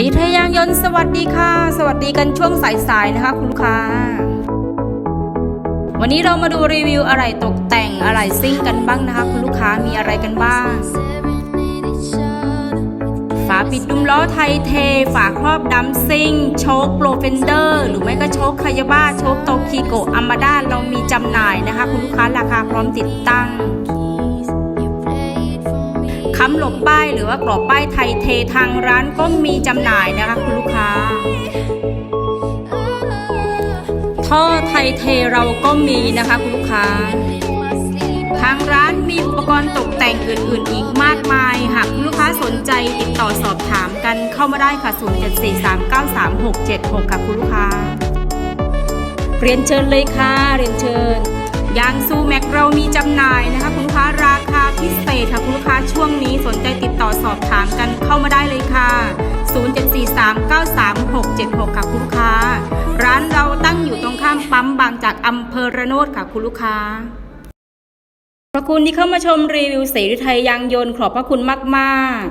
สีไทยยางยนต์สวัสดีค่ะ สวัสดีกันช่วงสายๆนะคะ คุณลูกค้า วันนี้เรามาดูรีวิวอะไรตกแต่งอะไรซิ่งกันบ้างนะคะ คุณลูกค้ามีอะไรกันบ้าง ฝาปิดดุมล้อไทยเท ฝาครอบดัมซิ่งโชคโปรเฟนเดอร์ หรือไม่ก็โชคคายาบ้าโชคโตคิโกอามาด้าเรามีจำหน่ายนะคะ คุณลูกค้าราคาพร้อมติดตั้ง ค้ำหลบป้าย หรือว่ากรอบป้ายไทยเททางร้านก็มีจำหน่ายนะคะคุณลูกค้า ท่อไทยเทเราก็มีนะคะคุณลูกค้า ทางร้านมีอุปกรณ์ตกแต่งอื่นๆ อีกมากมายหากคุณลูกค้าสนใจติดต่อสอบถามกันเข้ามาได้ค่ะ 0743933676กับคุณลูกค้า เรียนเชิญเลยค่ะ เรียนเชิญยางซูแม็กเรามีจำหน่ายนะคะ ใจติดต่อสอบถามกันเข้ามาได้เลยค่ะ 0743933676 ค่ะคุณลูกค้า ร้านเราตั้งอยู่ตรงข้ามปั๊มบางจากอำเภอระโนดค่ะคุณลูกค้าขอบคุณที่เข้ามาชมรีวิวเสรีไทยยางยนต์ขอบพระคุณมาก ๆ